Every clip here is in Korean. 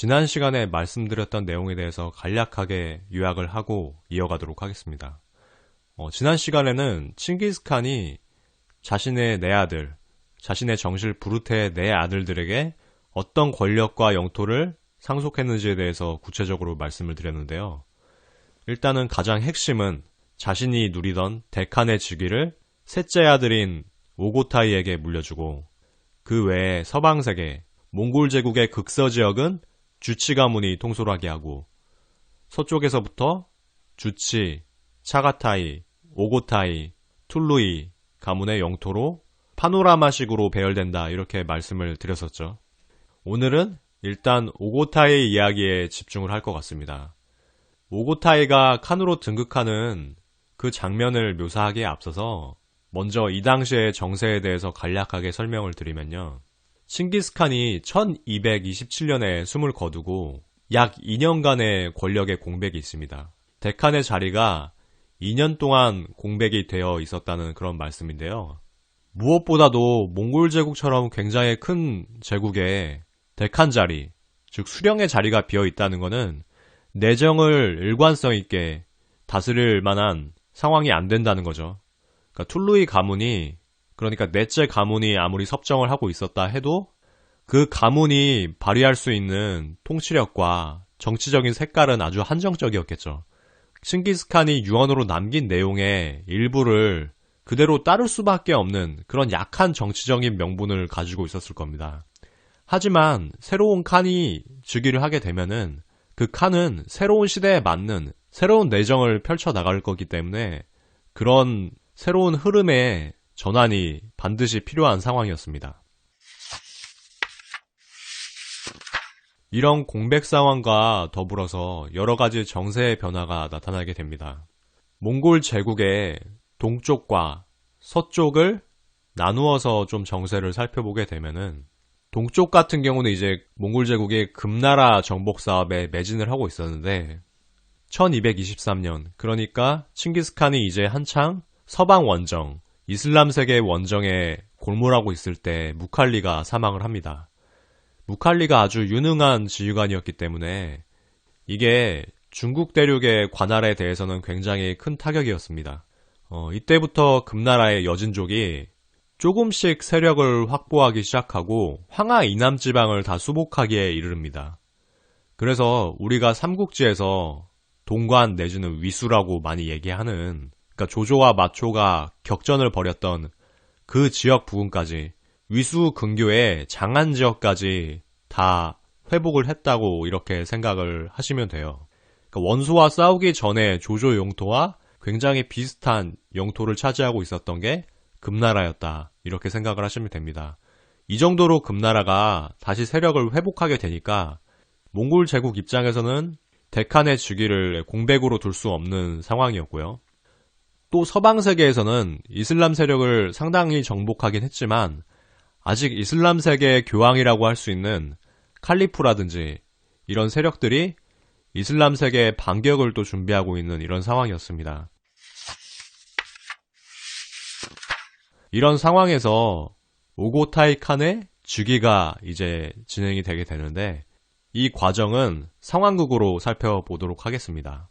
지난 시간에 말씀드렸던 내용에 대해서 간략하게 요약을 하고 이어가도록 하겠습니다. 어, 지난 시간에는 칭기스칸이 자신의 네 아들, 자신의 정실 부르테의 네 아들들에게 어떤 권력과 영토를 상속했는지에 대해서 구체적으로 말씀을 드렸는데요. 일단은 가장 핵심은 자신이 누리던 데칸의 즉위를 셋째 아들인 오고타이에게 물려주고 그 외에 서방 세계 몽골 제국의 극서 지역은 주치 가문이 통솔하게 하고 서쪽에서부터 주치, 차가타이, 오고타이, 툴루이 가문의 영토로 파노라마식으로 배열된다 이렇게 말씀을 드렸었죠. 오늘은 일단 오고타이 이야기에 집중을 할 것 같습니다. 오고타이가 칸으로 등극하는 그 장면을 묘사하기에 앞서서 먼저 이 당시의 정세에 대해서 간략하게 설명을 드리면요. 칭기스칸이 1227년에 숨을 거두고 약 2년간의 권력의 공백이 있습니다. 데칸의 자리가 2년 동안 공백이 되어 있었다는 그런 말씀인데요. 무엇보다도 몽골 제국처럼 굉장히 큰 제국에 데칸 자리, 즉 수령의 자리가 비어 있다는 것은 내정을 일관성 있게 다스릴 만한 상황이 안 된다는 거죠. 그러니까 툴루이 가문이 그러니까 넷째 가문이 아무리 섭정을 하고 있었다 해도 그 가문이 발휘할 수 있는 통치력과 정치적인 색깔은 아주 한정적이었겠죠. 칭기스칸이 유언으로 남긴 내용의 일부를 그대로 따를 수밖에 없는 그런 약한 정치적인 명분을 가지고 있었을 겁니다. 하지만 새로운 칸이 즉위를 하게 되면은 그 칸은 새로운 시대에 맞는 새로운 내정을 펼쳐 나갈 거기 때문에 그런 새로운 흐름의 전환이 반드시 필요한 상황이었습니다. 이런 공백 상황과 더불어서 여러 가지 정세의 변화가 나타나게 됩니다. 몽골 제국의 동쪽과 서쪽을 나누어서 좀 정세를 살펴보게 되면은 동쪽 같은 경우는 이제 몽골 제국의 금나라 정복 사업에 매진을 하고 있었는데 1223년 그러니까 칭기스칸이 이제 한창 서방 원정 이슬람 세계 원정에 골몰하고 있을 때 무칼리가 사망을 합니다. 무칼리가 아주 유능한 지휘관이었기 때문에 이게 중국 대륙의 관할에 대해서는 굉장히 큰 타격이었습니다. 어, 이때부터 금나라의 여진족이 조금씩 세력을 확보하기 시작하고 황하 이남 지방을 다 수복하기에 이르릅니다. 그래서 우리가 삼국지에서 동관 내지는 위수라고 많이 얘기하는 그러니까 조조와 마초가 격전을 벌였던 그 지역 부근까지 위수 근교의 장안 지역까지 다 회복을 했다고 이렇게 생각을 하시면 돼요. 그러니까 원수와 싸우기 전에 조조 영토와 굉장히 비슷한 영토를 차지하고 있었던 게 금나라였다. 이렇게 생각을 하시면 됩니다. 이 정도로 금나라가 다시 세력을 회복하게 되니까 몽골 제국 입장에서는 데칸의 주기를 공백으로 둘 수 없는 상황이었고요. 또 서방 세계에서는 이슬람 세력을 상당히 정복하긴 했지만 아직 이슬람 세계의 교황이라고 할 수 있는 칼리프라든지 이런 세력들이 이슬람 세계의 반격을 또 준비하고 있는 이런 상황이었습니다. 이런 상황에서 오고타이 칸의 주기가 이제 진행이 되게 되는데 이 과정은 상황극으로 살펴보도록 하겠습니다.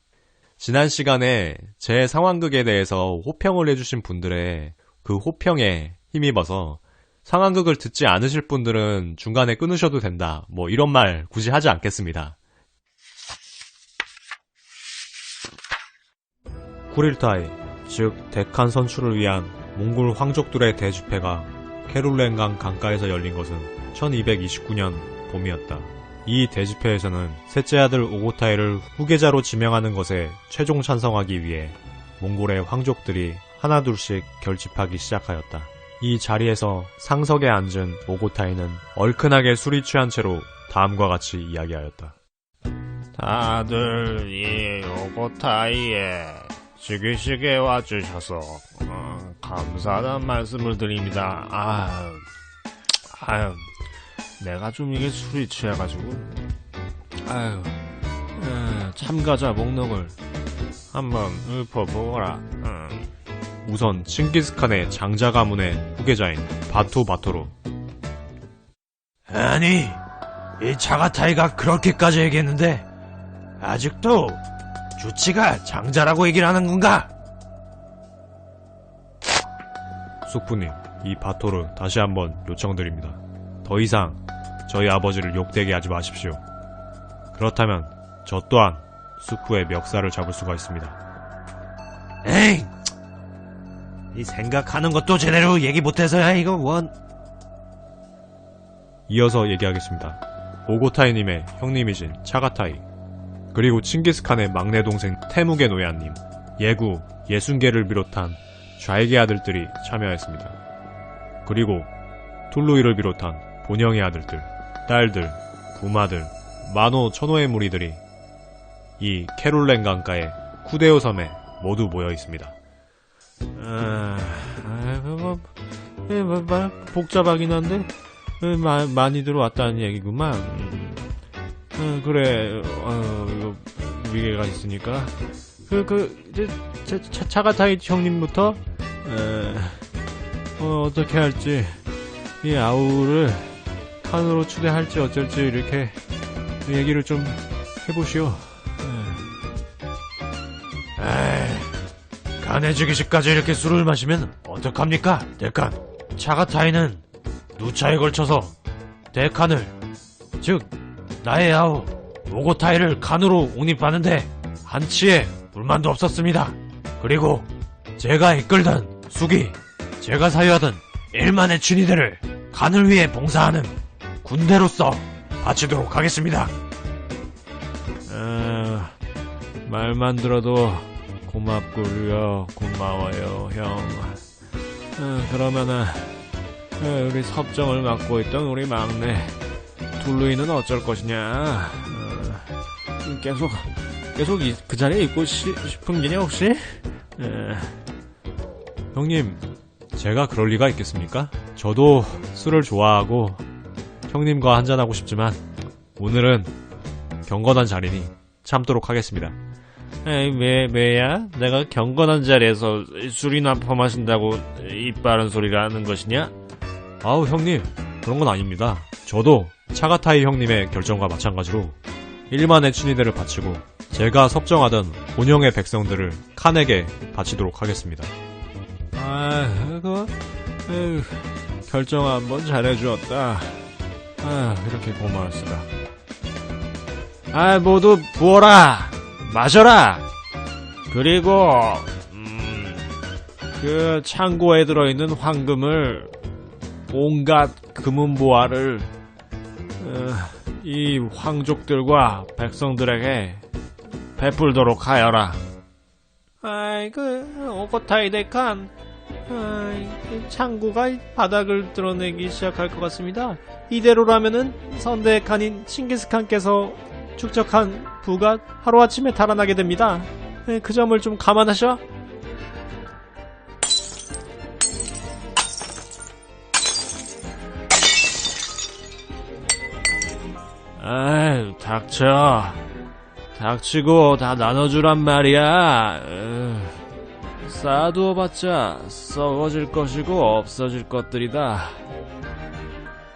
지난 시간에 제 상황극에 대해서 호평을 해주신 분들의 그 호평에 힘입어서 상황극을 듣지 않으실 분들은 중간에 끊으셔도 된다. 뭐 이런 말 굳이 하지 않겠습니다. 구릴타이, 즉 데칸 선출을 위한 몽골 황족들의 대집회가 케룰렌강 강가에서 열린 것은 1229년 봄이었다. 이 대집회에서는 셋째 아들 오고타이를 후계자로 지명하는 것에 최종 찬성하기 위해 몽골의 황족들이 하나둘씩 결집하기 시작하였다. 이 자리에서 상석에 앉은 오고타이는 얼큰하게 술이 취한 채로 다음과 같이 이야기하였다. 다들 이 오고타이에 즉위식에 와주셔서 어, 감사하다는 말씀을 드립니다. 아유, 아유, 내가 좀 이게 술이 취해가지고 아유 에, 참가자 목록을 한번 읊어보거라 음. 우선 칭기스칸의 장자 가문의 후계자인 바토 바토로 아니 이 차가타이가 그렇게까지 얘기했는데 아직도 주치가 장자라고 얘기를 하는 건가? 숙부님, 이 바토르 다시 한번 요청드립니다. 더 이상 저희 아버지를 욕되게 하지 마십시오. 그렇다면 저 또한 숙부의 멱살을 잡을 수가 있습니다. 에이, 이 생각하는 것도 제대로 얘기 못해서야 이거 원. 이어서 얘기하겠습니다. 오고타이님의 형님이신 차가타이, 그리고 칭기스칸의 막내 동생 태무게 노야님, 예구, 예순계를 비롯한 좌익의 아들들이 참여했습니다. 그리고 툴루이를 비롯한 본영의 아들들, 딸들, 부마들, 만호 천호의 무리들이 이 캐롤렌 강가의 쿠데오 섬에 모두 모여 있습니다. 아, 아, 뭐, 예, 뭐, 뭐, 복잡하긴 한데, 예, 마, 많이들 왔다는 얘기구만. 음, 어, 그래, 어, 위계가 있으니까. 그, 그, 이제, 차, 차, 차가타이 형님부터, 에, 어, 어떻게 할지, 이 아우를 칸으로 추대할지 어쩔지, 이렇게, 얘기를 좀 해보시오. 에이, 간해지기 시까지 이렇게 술을 마시면 어떡합니까, 대칸? 차가 타이는 누차에 걸쳐서 대칸을, 즉 나의 아우 오고타이를 칸으로 옹립하는데 한치의 불만도 없었습니다. 그리고 제가 이끌던 숙이, 제가 사유하던 일만의 춘이들을 간을 위해 봉사하는 군대로서 바치도록 하겠습니다. 아, 말만 들어도 고맙고요. 고마워요, 형. 아, 그러면은 아, 우리 섭정을 맡고 있던 우리 막내 둘루이는 어쩔 것이냐? 아, 계속 계속 이- 그 자리에 있고 시- 싶은 게냐 혹시? 에, 형님, 제가 그럴 리가 있겠습니까? 저도 술을 좋아하고 형님과 한잔하고 싶지만 오늘은 경건한 자리니 참도록 하겠습니다. 에이, 왜, 왜야? 내가 경건한 자리에서 술이나 퍼마신다고 입 바른 소리를 하는 것이냐? 아우 형님, 그런 건 아닙니다. 저도 차가타이 형님의 결정과 마찬가지로 일만의 친위대를 바치고 제가 섭정하던 본영의 백성들을 칸에게 바치도록 하겠습니다. 아, 그거, 에휴, 결정 한번 잘해주었다. 아, 이렇게 고마울 수가. 아, 모두 부어라! 마셔라! 그리고, 음, 그 창고에 들어있는 황금을 온갖 금은보화를 어, 이 황족들과 백성들에게 베풀도록 하여라. 아이고, 오고타이 데칸. 아이, 창고가 바닥을 드러내기 시작할 것 같습니다. 이대로라면은 선대 칸인 칭기스칸께서 축적한 부가 하루아침에 달아나게 됩니다. 에, 그 점을 좀 감안하셔. 아이, 닥쳐. 닥치고 다 나눠주란 말이야. 으, 쌓아두어봤자 썩어질 것이고 없어질 것들이다.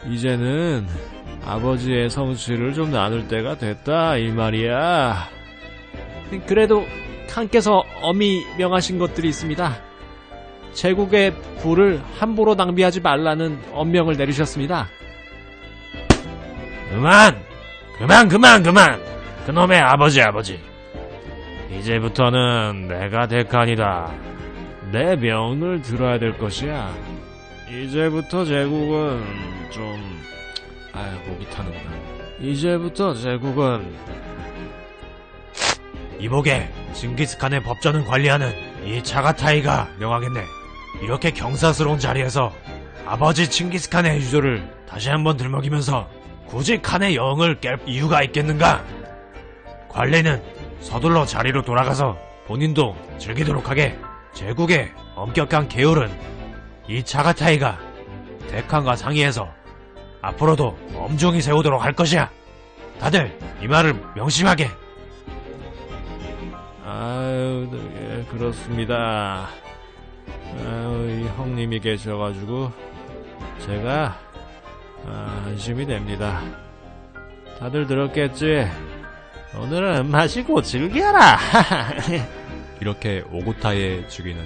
이제는 아버지의 성취를 좀 나눌 때가 됐다 이 말이야. 그래도 칸께서 엄히 명하신 것들이 있습니다. 제국의 부를 함부로 낭비하지 말라는 엄명을 내리셨습니다. 그만! 그만, 그만, 그만! 그놈의 아버지, 아버지. 이제부터는 내가 대칸이다. 내 명을 들어야 될 것이야. 이제부터 제국은 좀... 아유, 목이 타는구나. 이제부터 제국은 이복에 징기스칸의 법전을 관리하는 이 차가타이가 명하겠네. 이렇게 경사스러운 자리에서 아버지 칭기스칸의 유조를 다시 한번 들먹이면서 굳이 칸의 영을 깰 이유가 있겠는가? 관리는 서둘러 자리로 돌아가서 본인도 즐기도록 하게 제국의 엄격한 계율은 이 차가타이가 대칸과 상의해서 앞으로도 엄중히 세우도록 할 것이야. 다들 이 말을 명심하게. 아유, 예, 그렇습니다. 아유, 이 형님이 계셔가지고, 제가, 아, 안심이 됩니다. 다들 들었겠지? 오늘은 마시고 즐겨라! 이렇게 오고타이의 주기는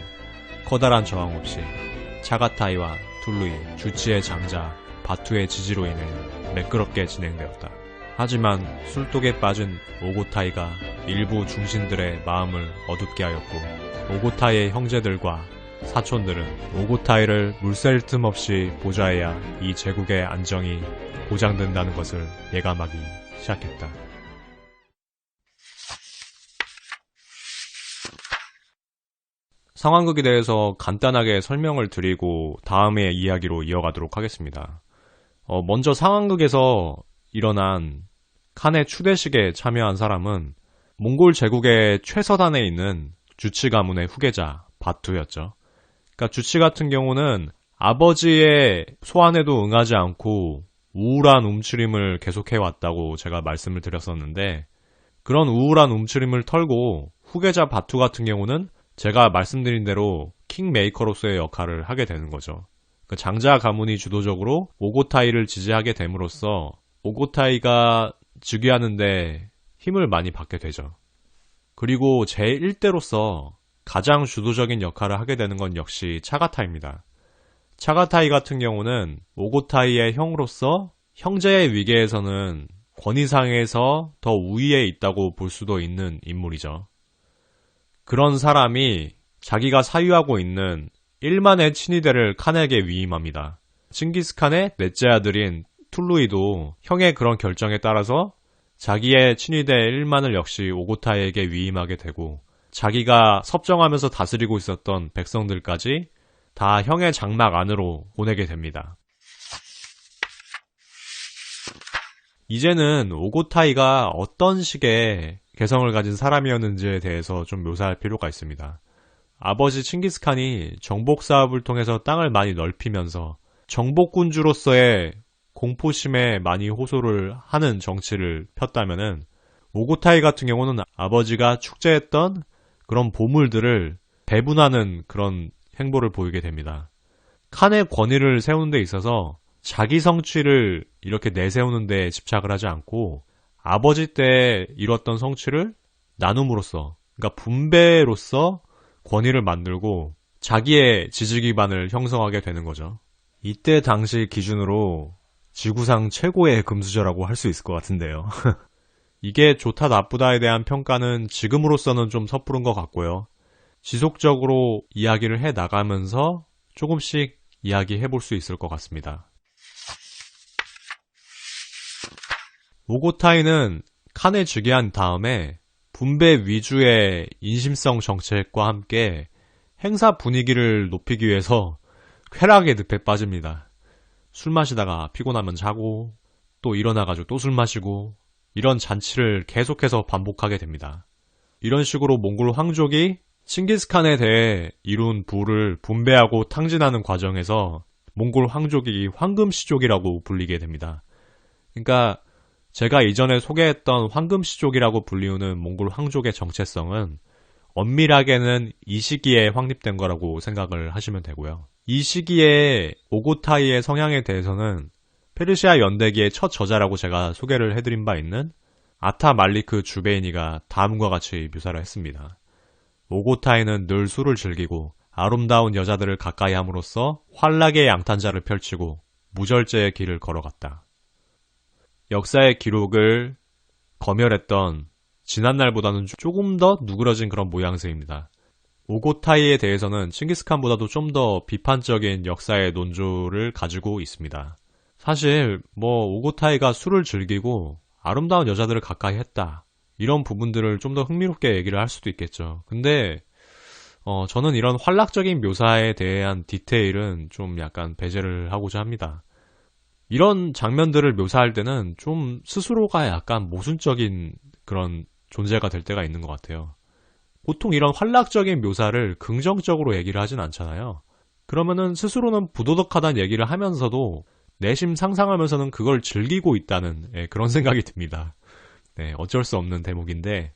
커다란 저항 없이 차가타이와 툴루이, 주치의 장자, 바투의 지지로 인해 매끄럽게 진행되었다. 하지만 술독에 빠진 오고타이가 일부 중신들의 마음을 어둡게 하였고 오고타이의 형제들과 사촌들은 오고타이를 물샐 틈 없이 보좌해야 이 제국의 안정이 보장된다는 것을 예감하기 시작했다. 상황극에 대해서 간단하게 설명을 드리고 다음의 이야기로 이어가도록 하겠습니다. 어, 먼저 상황극에서 일어난 칸의 추대식에 참여한 사람은 몽골 제국의 최서단에 있는 주치 가문의 후계자 바투였죠. 그러니까 주치 같은 경우는 아버지의 소환에도 응하지 않고 우울한 움츠림을 계속해 왔다고 제가 말씀을 드렸었는데 그런 우울한 움츠림을 털고 후계자 바투 같은 경우는 제가 말씀드린 대로 킹메이커로서의 역할을 하게 되는 거죠. 그 장자 가문이 주도적으로 오고타이를 지지하게 됨으로써 오고타이가 즉위하는데 힘을 많이 받게 되죠. 그리고 제1대로서 가장 주도적인 역할을 하게 되는 건 역시 차가타입니다. 차가타이 같은 경우는 오고타이의 형으로서 형제의 위계에서는 권위상에서 더 우위에 있다고 볼 수도 있는 인물이죠. 그런 사람이 자기가 사유하고 있는 1만의 친위대를 칸에게 위임합니다. 칭기스칸의 넷째 아들인 툴루이도 형의 그런 결정에 따라서 자기의 친위대 1만을 역시 오고타에게 위임하게 되고 자기가 섭정하면서 다스리고 있었던 백성들까지 다 형의 장막 안으로 보내게 됩니다. 이제는 오고타이가 어떤 식의 개성을 가진 사람이었는지에 대해서 좀 묘사할 필요가 있습니다. 아버지 칭기스칸이 정복 사업을 통해서 땅을 많이 넓히면서 정복군주로서의 공포심에 많이 호소를 하는 정치를 폈다면은 오고타이 같은 경우는 아버지가 축제했던 그런 보물들을 배분하는 그런 행보를 보이게 됩니다. 칸의 권위를 세우는 데 있어서 자기 성취를 이렇게 내세우는 데 집착을 하지 않고 아버지 때 이뤘던 성취를 나눔으로써 그러니까 분배로서 권위를 만들고 자기의 지지 기반을 형성하게 되는 거죠. 이때 당시 기준으로 지구상 최고의 금수저라고 할 수 있을 것 같은데요. 이게 좋다 나쁘다에 대한 평가는 지금으로서는 좀 섣부른 것 같고요. 지속적으로 이야기를 해 나가면서 조금씩 이야기해 볼 수 있을 것 같습니다. 오고타이는 칸에 즉위한 다음에 분배 위주의 인심성 정책과 함께 행사 분위기를 높이기 위해서 쾌락의 늪에 빠집니다. 술 마시다가 피곤하면 자고 또 일어나가지고 또 술 마시고 이런 잔치를 계속해서 반복하게 됩니다. 이런 식으로 몽골 황족이 칭기스칸에 대해 이룬 부를 분배하고 탕진하는 과정에서 몽골 황족이 황금시족이라고 불리게 됩니다. 그러니까 제가 이전에 소개했던 황금시족이라고 불리우는 몽골 황족의 정체성은 엄밀하게는 이 시기에 확립된 거라고 생각을 하시면 되고요. 이 시기에 오고타이의 성향에 대해서는 페르시아 연대기의 첫 저자라고 제가 소개를 해드린 바 있는 아타 말리크 주베이니가 다음과 같이 묘사를 했습니다. 오고타이는 늘 술을 즐기고 아름다운 여자들을 가까이 함으로써 환락의 양탄자를 펼치고 무절제의 길을 걸어갔다. 역사의 기록을 검열했던 지난날보다는 조금 더 누그러진 그런 모양새입니다. 오고타이에 대해서는 칭기스칸보다도 좀 더 비판적인 역사의 논조를 가지고 있습니다. 사실 뭐 오고타이가 술을 즐기고 아름다운 여자들을 가까이 했다. 이런 부분들을 좀 더 흥미롭게 얘기를 할 수도 있겠죠. 근데 어, 저는 이런 활락적인 묘사에 대한 디테일은 좀 약간 배제를 하고자 합니다. 이런 장면들을 묘사할 때는 좀 스스로가 약간 모순적인 그런 존재가 될 때가 있는 것 같아요. 보통 이런 활락적인 묘사를 긍정적으로 얘기를 하진 않잖아요. 그러면은 스스로는 부도덕하다는 얘기를 하면서도 내심 상상하면서는 그걸 즐기고 있다는 예, 그런 생각이 듭니다. 네, 어쩔 수 없는 대목인데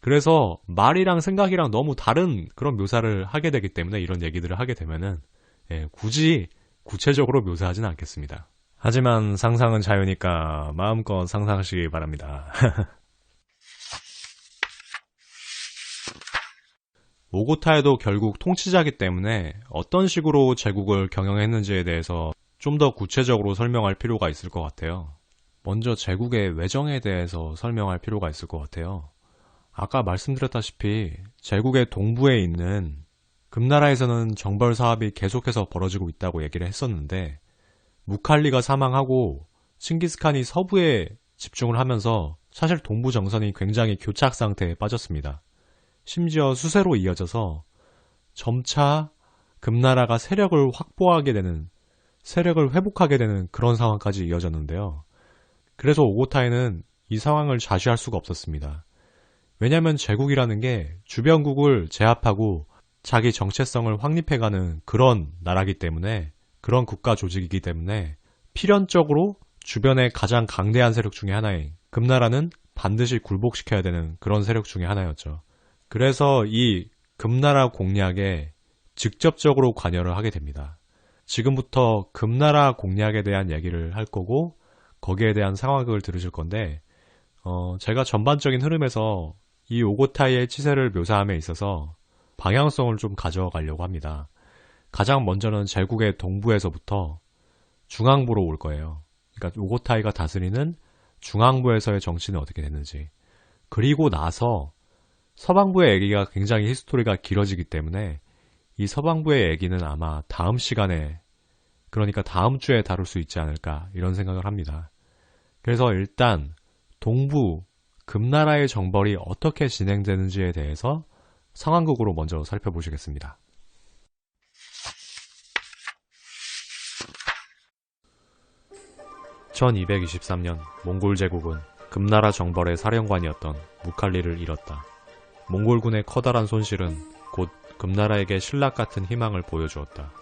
그래서 말이랑 생각이랑 너무 다른 그런 묘사를 하게 되기 때문에 이런 얘기들을 하게 되면은 예, 굳이 구체적으로 묘사하진 않겠습니다. 하지만 상상은 자유니까 마음껏 상상하시기 바랍니다. 오고타에도 결국 통치자기 때문에 어떤 식으로 제국을 경영했는지에 대해서 좀 더 구체적으로 설명할 필요가 있을 것 같아요. 먼저 제국의 외정에 대해서 설명할 필요가 있을 것 같아요. 아까 말씀드렸다시피 제국의 동부에 있는 금나라에서는 정벌 사업이 계속해서 벌어지고 있다고 얘기를 했었는데 무칼리가 사망하고 칭기스칸이 서부에 집중을 하면서 사실 동부 정선이 굉장히 교착 상태에 빠졌습니다. 심지어 수세로 이어져서 점차 금나라가 세력을 확보하게 되는 세력을 회복하게 되는 그런 상황까지 이어졌는데요. 그래서 오고타에는 이 상황을 자시할 수가 없었습니다. 왜냐하면 제국이라는 게 주변국을 제압하고 자기 정체성을 확립해가는 그런 나라기 때문에 그런 국가 조직이기 때문에 필연적으로 주변의 가장 강대한 세력 중의 하나인 금나라는 반드시 굴복시켜야 되는 그런 세력 중의 하나였죠. 그래서 이 금나라 공략에 직접적으로 관여를 하게 됩니다. 지금부터 금나라 공략에 대한 얘기를 할 거고 거기에 대한 상황극을 들으실 건데 어, 제가 전반적인 흐름에서 이 오고타이의 치세를 묘사함에 있어서 방향성을 좀 가져가려고 합니다. 가장 먼저는 제국의 동부에서부터 중앙부로 올 거예요. 그러니까 오고타이가 다스리는 중앙부에서의 정치는 어떻게 됐는지. 그리고 나서 서방부의 얘기가 굉장히 히스토리가 길어지기 때문에 이 서방부의 얘기는 아마 다음 시간에 그러니까 다음 주에 다룰 수 있지 않을까 이런 생각을 합니다. 그래서 일단 동부 금나라의 정벌이 어떻게 진행되는지에 대해서 상황극으로 먼저 살펴보시겠습니다. (1223년) 몽골 제국은 금나라 정벌의 사령관이었던 무칼리를 잃었다. 몽골군의 커다란 손실은 곧 금나라에게 신락 같은 희망을 보여주었다.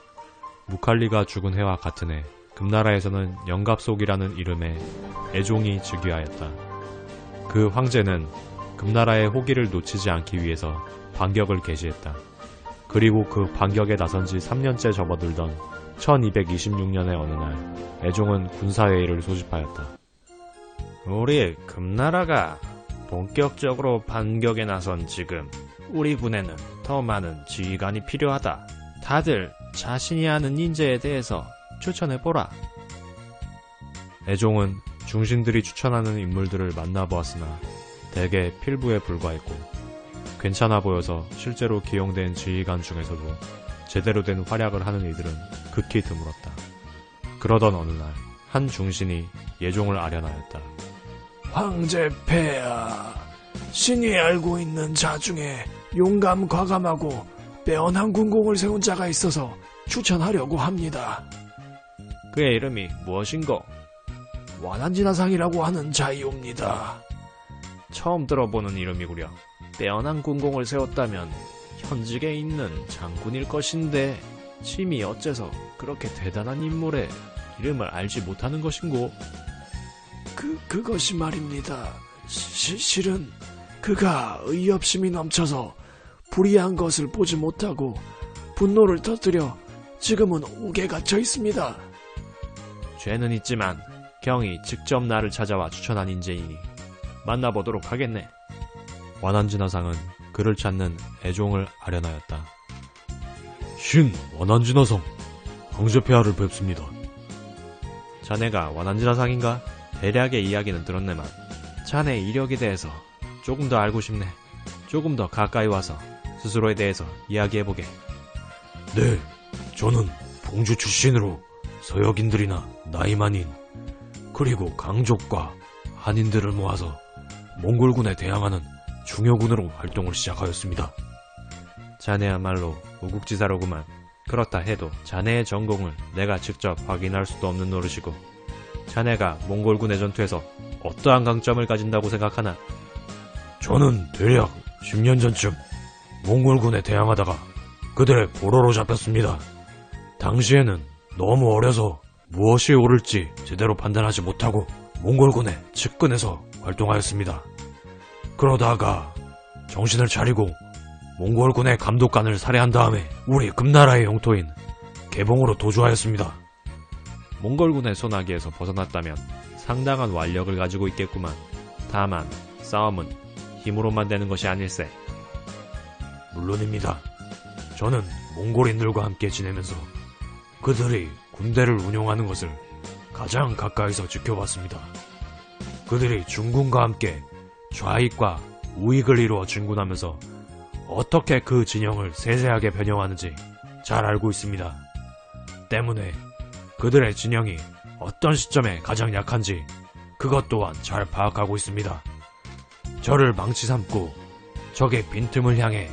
무칼리가 죽은 해와 같은 해, 금나라에서는 영갑속이라는 이름의 애종이 즉위하였다. 그 황제는 금나라의 호기를 놓치지 않기 위해서 반격을 개시했다. 그리고 그 반격에 나선 지 3년째 접어들던 1226년의 어느 날, 애종은 군사회의를 소집하였다. 우리 금나라가 본격적으로 반격에 나선 지금 우리 군에는 더 많은 지휘관이 필요하다. 다들 자신이 아는 인재에 대해서 추천해보라. 애종은 중신들이 추천하는 인물들을 만나보았으나 대개 필부에 불과했고 괜찮아 보여서 실제로 기용된 지휘관 중에서도 제대로 된 활약을 하는 이들은 극히 드물었다. 그러던 어느 날 한 중신이 예종을 아련하였다. 황제 폐하, 신이 알고 있는 자 중에 용감 과감하고 빼어난 군공을 세운 자가 있어서 추천하려고 합니다. 그의 이름이 무엇인고? 완한진화상이라고 하는 자이옵니다. 처음 들어보는 이름이구려. 빼어난 군공을 세웠다면 현직에 있는 장군일 것인데 침이 어째서 그렇게 대단한 인물의 이름을 알지 못하는 것인고? 그, 그것이 말입니다. 시, 실은 그가 의협심이 넘쳐서 불의한 것을 보지 못하고 분노를 터뜨려 지금은 옥에 갇혀 있습니다. 죄는 있지만 경이 직접 나를 찾아와 추천한 인재이니 만나보도록 하겠네. 완한진화상은 그를 찾는 애종을 아련하였다. 신 완한진화상 황제 폐하를 뵙습니다. 자네가 완한지라상인가? 대략의 이야기는 들었네만 자네 이력에 대해서 조금 더 알고 싶네. 조금 더 가까이 와서 스스로에 대해서 이야기해보게. 네, 저는 봉주 출신으로 서역인들이나 나이 많인 그리고 강족과 한인들을 모아서 몽골군에 대항하는 중요군으로 활동을 시작하였습니다. 자네야말로 우국지사로구만. 그렇다 해도 자네의 전공을 내가 직접 확인할 수도 없는 노릇이고 자네가 몽골군의 전투에서 어떠한 강점을 가진다고 생각하나? 저는 대략 10년 전쯤 몽골군에 대항하다가 그들의 포로로 잡혔습니다. 당시에는 너무 어려서 무엇이 옳을지 제대로 판단하지 못하고 몽골군의 측근에서 활동하였습니다. 그러다가 정신을 차리고 몽골군의 감독관을 살해한 다음에 우리 금나라의 영토인 개봉으로 도주하였습니다. 몽골군의 소나기에서 벗어났다면 상당한 완력을 가지고 있겠구만. 다만 싸움은 힘으로만 되는 것이 아닐세. 물론입니다. 저는 몽골인들과 함께 지내면서 그들이 군대를 운용하는 것을 가장 가까이서 지켜봤습니다. 그들이 중군과 함께 좌익과 우익을 이루어 진군하면서 어떻게 그 진영을 세세하게 변형하는지 잘 알고 있습니다. 때문에 그들의 진영이 어떤 시점에 가장 약한지 그것 또한 잘 파악하고 있습니다. 저를 망치 삼고 적의 빈틈을 향해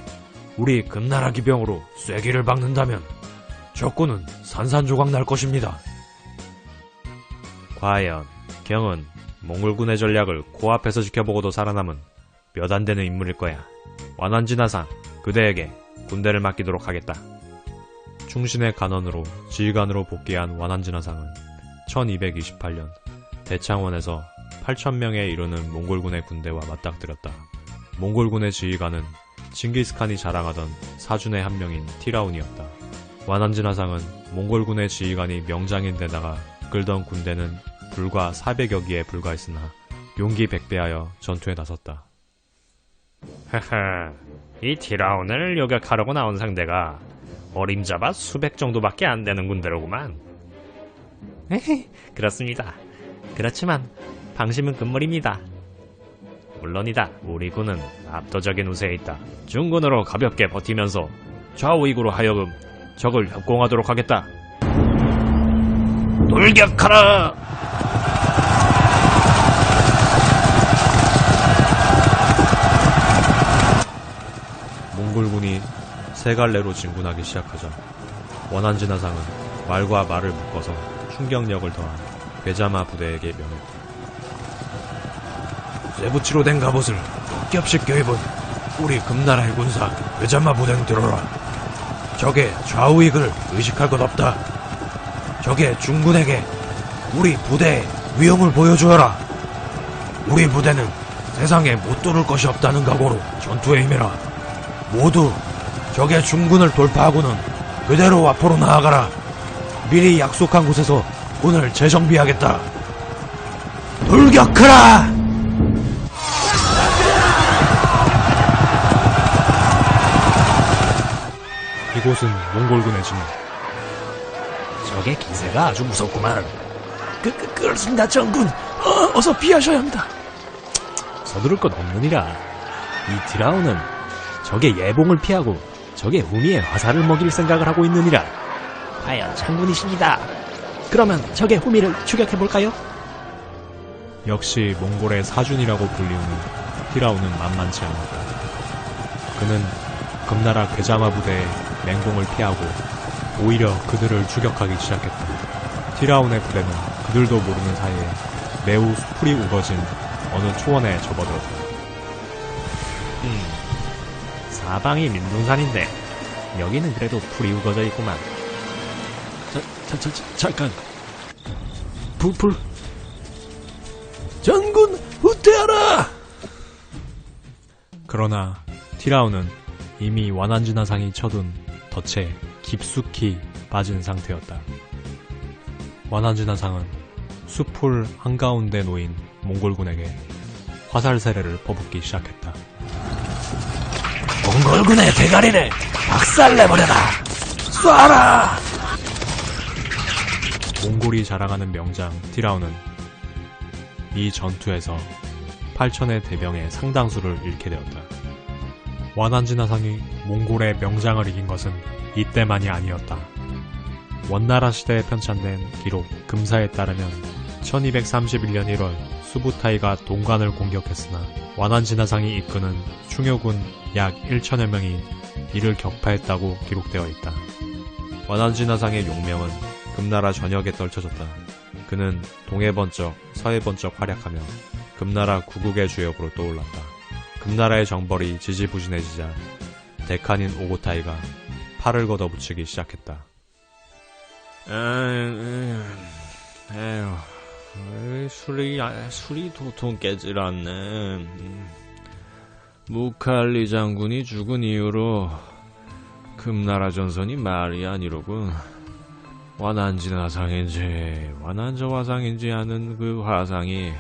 우리 금나라 기병으로 쐐기를 박는다면 적군은 산산조각 날 것입니다. 과연 경은 몽골군의 전략을 코앞에서 지켜보고도 살아남은 몇 안 되는 인물일 거야. 완안진하상 그대에게 군대를 맡기도록 하겠다. 충신의 간원으로 지휘관으로 복귀한 완안진하상은 1228년 대창원에서 8천명에 이르는 몽골군의 군대와 맞닥뜨렸다. 몽골군의 지휘관은 칭기스칸이 자랑하던 사준의 한 명인 티라운이었다. 완안진하상은 몽골군의 지휘관이 명장인 데다가 끌던 군대는 불과 400여 기에 불과했으나 용기 백배하여 전투에 나섰다. 하하, 이 티라운을 요격하려고 나온 상대가 어림잡아 수백 정도밖에 안 되는 군대로구만. 에헤, 그렇습니다. 그렇지만 방심은 금물입니다. 물론이다. 우리 군은 압도적인 우세에 있다. 중군으로 가볍게 버티면서 좌우익으로 하여금 적을 협공하도록 하겠다. 돌격하라! 군이 세 갈래로 진군하기 시작하자 원한진하상은 말과 말을 묶어서 충격력을 더한 괴자마 부대에게 명했다. 쇠붙이로 된 갑옷을 겹겹이 껴입은 우리 금나라의 군사 외잔마 부대는 들어라. 적의 좌우익을 의식할 것 없다. 적의 중군에게 우리 부대의 위험을 보여주어라. 우리 부대는 세상에 못 뚫을 것이 없다는 각오로 전투에 임해라. 모두 적의 중군을 돌파하고는 그대로 앞으로 나아가라. 미리 약속한 곳에서 오늘 재정비하겠다. 돌격하라! 이곳은 몽골군의 진영. 적의 기세가 아주 무섭구만. 그, 그, 그렇습니다, 정군. 어, 어서 피하셔야 합니다. 서두를 것 없느니라. 이 드라운은 적의 예봉을 피하고 적의 후미에 화살을 먹일 생각을 하고 있느니라. 과연 장군이십니다. 그러면 적의 후미를 추격해볼까요? 역시 몽골의 사준이라고 불리우는 티라우는 만만치 않았다. 그는 금나라 괴자마 부대의 맹공을 피하고 오히려 그들을 추격하기 시작했다. 티라운의 부대는 그들도 모르는 사이에 매우 수풀이 우거진 어느 초원에 접어들었다. 음, 사방이 민둥산인데 여기는 그래도 풀이 우거져 있구만. 자, 자, 자, 자, 잠깐. 불, 불. 전군, 후퇴하라! 그러나 티라우는 이미 완안진하상이 쳐둔 덫에 깊숙이 빠진 상태였다. 완안진하상은 숲풀 한가운데 놓인 몽골군에게 화살 세례를 퍼붓기 시작했다. 몽골군의 대가리를 박살내버려라! 쏴라! 몽골이 자랑하는 명장 티라우는 이 전투에서 8천의 대병의 상당수를 잃게 되었다. 완안진하상이 몽골의 명장을 이긴 것은 이때만이 아니었다. 원나라 시대에 편찬된 기록 금사에 따르면 1231년 1월 수부타이가 동관을 공격했으나 완안진하상이 이끄는 충효군 약 1천여 명이 이를 격파했다고 기록되어 있다. 완안진하상의 용명은 금나라 전역에 떨쳐졌다. 그는 동해번쩍, 서해번쩍 활약하며 금나라 구국의 주역으로 떠올랐다. 금나라의 정벌이 지지부진해지자 데칸인 오고타이가 팔을 걷어붙이기 시작했다. 에휴, 에휴, 술이, 아, 술이 도통 깨질 않네. 음. 무칼리 장군이 죽은 이후로 금나라 전선이 말이 아니로군. 완한지 화상인지 완한저 화상인지 하는 그 화상이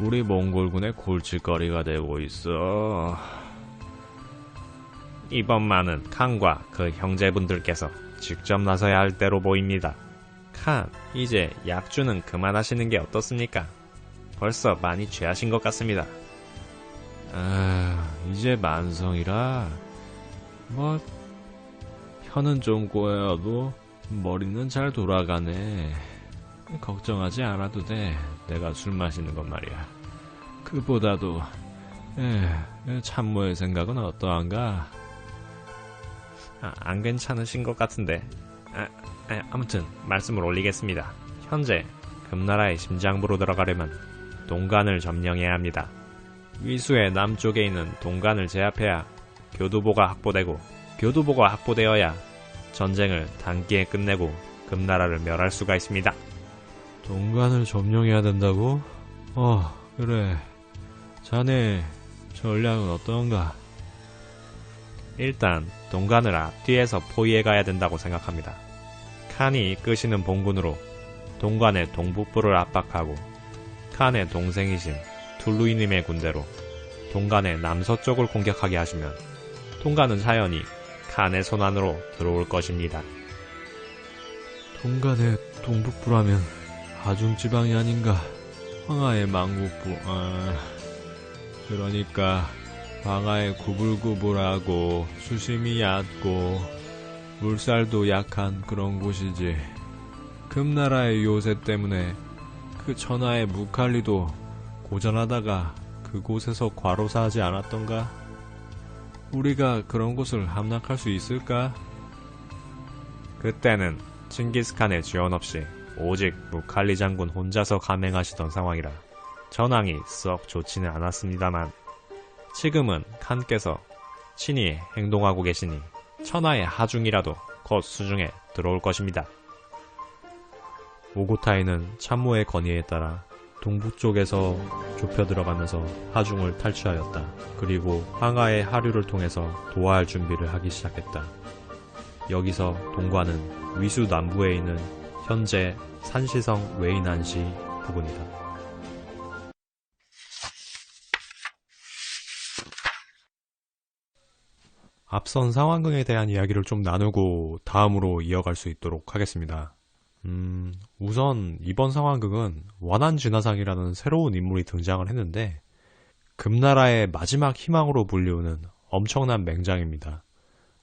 우리 몽골군의 골칫거리가 되고 있어. 이번만은 칸과 그 형제분들께서 직접 나서야 할 때로 보입니다. 칸, 이제 약주는 그만하시는 게 어떻습니까? 벌써 많이 취하신 것 같습니다. 아, 이제 만성이라 뭐 혀는 좀 꼬여도 머리는 잘 돌아가네. 걱정하지 않아도 돼. 내가 술 마시는 건 말이야. 그보다도 에, 참모의 생각은 어떠한가? 아, 안 괜찮으신 것 같은데. 아, 아, 아무튼 말씀을 올리겠습니다. 현재 금나라의 심장부로 들어가려면 동간을 점령해야 합니다. 위수의 남쪽에 있는 동간을 제압해야 교두보가 확보되고 교두보가 확보되어야 전쟁을 단기에 끝내고 금나라를 멸할 수가 있습니다. 동간을 점령해야 된다고? 어, 그래. 자네 전략은 어떤가? 일단 동간을 앞뒤에서 포위해 가야 된다고 생각합니다. 칸이 이끄시는 봉군으로 동간의 동북부를 압박하고 칸의 동생이신 툴루이님의 군대로 동간의 남서쪽을 공격하게 하시면 동간은 자연히 칸의 손안으로 들어올 것입니다. 동간의 동북부라면 하중지방이 아닌가? 황하의 망국부, 아, 그러니까 황하의 구불구불하고 수심이 얕고 물살도 약한 그런 곳이지. 금나라의 요새 때문에 그 천하의 무칼리도 고전하다가 그곳에서 과로사하지 않았던가? 우리가 그런 곳을 함락할 수 있을까? 그때는 칭기스칸의 지원 없이 오직 무칼리 장군 혼자서 감행하시던 상황이라 전황이 썩 좋지는 않았습니다만 지금은 칸께서 친히 행동하고 계시니 천하의 하중이라도 곧 수중에 들어올 것입니다. 오고타이는 참모의 건의에 따라 동북쪽에서 좁혀 들어가면서 하중을 탈취하였다. 그리고 황하의 하류를 통해서 도하할 준비를 하기 시작했다. 여기서 동관은 위수 남부에 있는 현재 산시성 웨이난시 부근이다. 앞선 상황극에 대한 이야기를 좀 나누고 다음으로 이어갈 수 있도록 하겠습니다. 음, 우선 이번 상황극은 원한 진화상이라는 새로운 인물이 등장을 했는데 금나라의 마지막 희망으로 불리우는 엄청난 맹장입니다.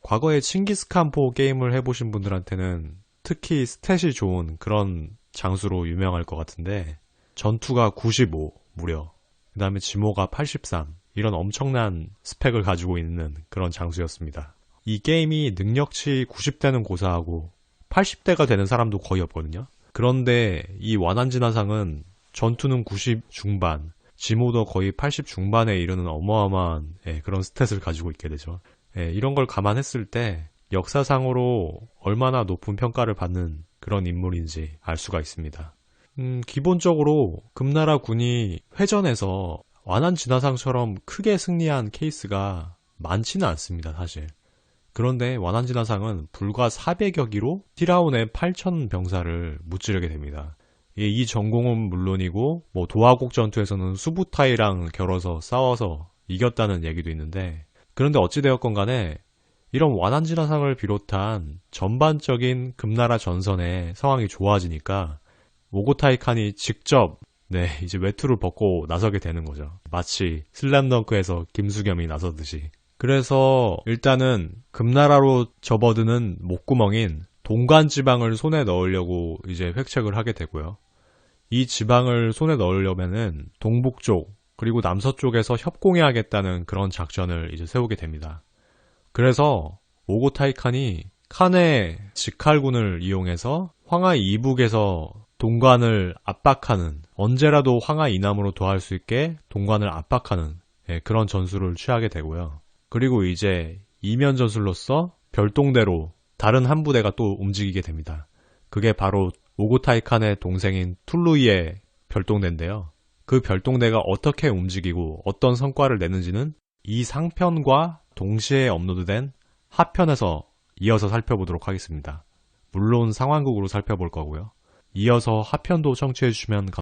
과거에 칭기스칸포 게임을 해보신 분들한테는 특히 스탯이 좋은 그런 장수로 유명할 것 같은데 전투가 95 무려 그 다음에 지모가 83 이런 엄청난 스펙을 가지고 있는 그런 장수였습니다. 이 게임이 능력치 90대는 고사하고 80대가 되는 사람도 거의 없거든요. 그런데 이 완한진화상은 전투는 90 중반, 지모도 거의 80 중반에 이르는 어마어마한 예, 그런 스탯을 가지고 있게 되죠. 예, 이런 걸 감안했을 때 역사상으로 얼마나 높은 평가를 받는 그런 인물인지 알 수가 있습니다. 음, 기본적으로 금나라 군이 회전에서 완한 진화상처럼 크게 승리한 케이스가 많지는 않습니다, 사실. 그런데 완한 진화상은 불과 400여 기로 티라운의 8천 병사를 무찌르게 됩니다. 이 전공은 물론이고 뭐 도하곡 전투에서는 수부타이랑 겨뤄서 싸워서 이겼다는 얘기도 있는데 그런데 어찌되었건 간에 이런 완한 진화상을 비롯한 전반적인 금나라 전선의 상황이 좋아지니까 오고타이 칸이 직접 네, 이제 외투를 벗고 나서게 되는 거죠. 마치 슬램덩크에서 김수겸이 나서듯이. 그래서 일단은 금나라로 접어드는 목구멍인 동간 지방을 손에 넣으려고 이제 획책을 하게 되고요. 이 지방을 손에 넣으려면은 동북쪽 그리고 남서쪽에서 협공해야겠다는 그런 작전을 이제 세우게 됩니다. 그래서 오고타이 칸이 칸의 직할군을 이용해서 황하 이북에서 동관을 압박하는 언제라도 황하 이남으로 도할 수 있게 동관을 압박하는 예, 그런 전술을 취하게 되고요. 그리고 이제 이면 전술로서 별동대로 다른 한 부대가 또 움직이게 됩니다. 그게 바로 오고타이 칸의 동생인 툴루이의 별동대인데요. 그 별동대가 어떻게 움직이고 어떤 성과를 내는지는 이 상편과 동시에 업로드된 하편에서 이어서 살펴보도록 하겠습니다. 물론 상황극으로 살펴볼 거고요. 이어서 하편도 청취해주시면